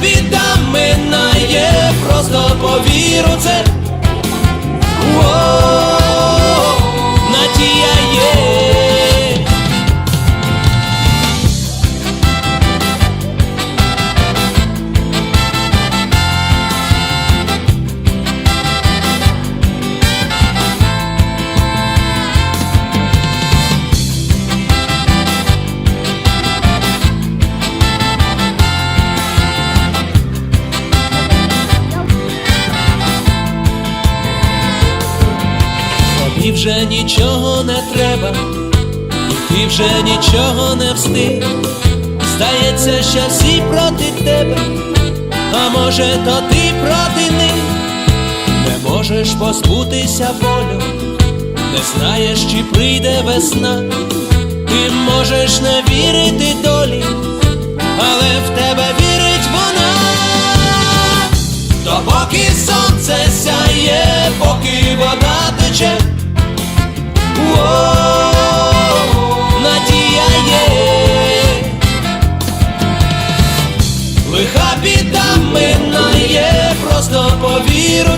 біда минає, просто повіру це. Вже нічого не треба, ти вже нічого не встиг. Здається, що всі проти тебе, а може, то ти проти них. Не можеш позбутися болю, не знаєш, чи прийде весна. Ти можеш не вірити долі,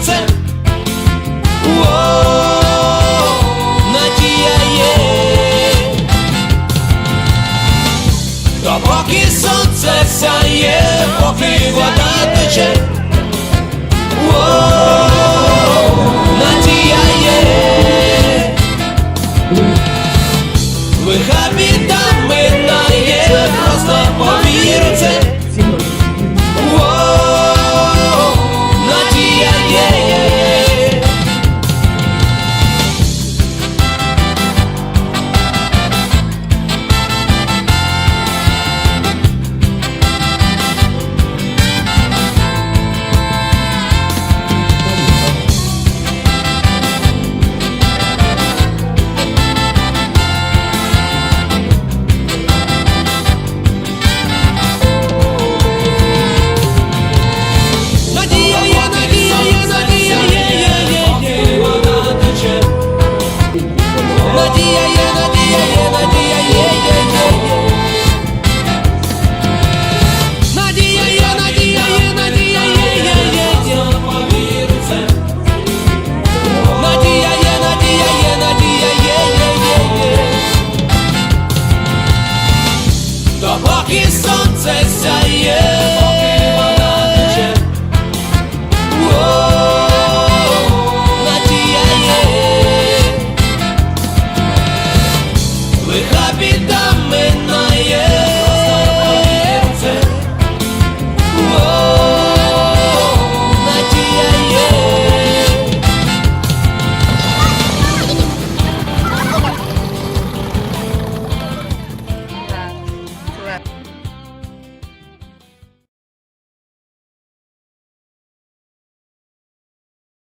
повіру це. Надія є, допоки сонце сяє, поки вода тече. сонце є.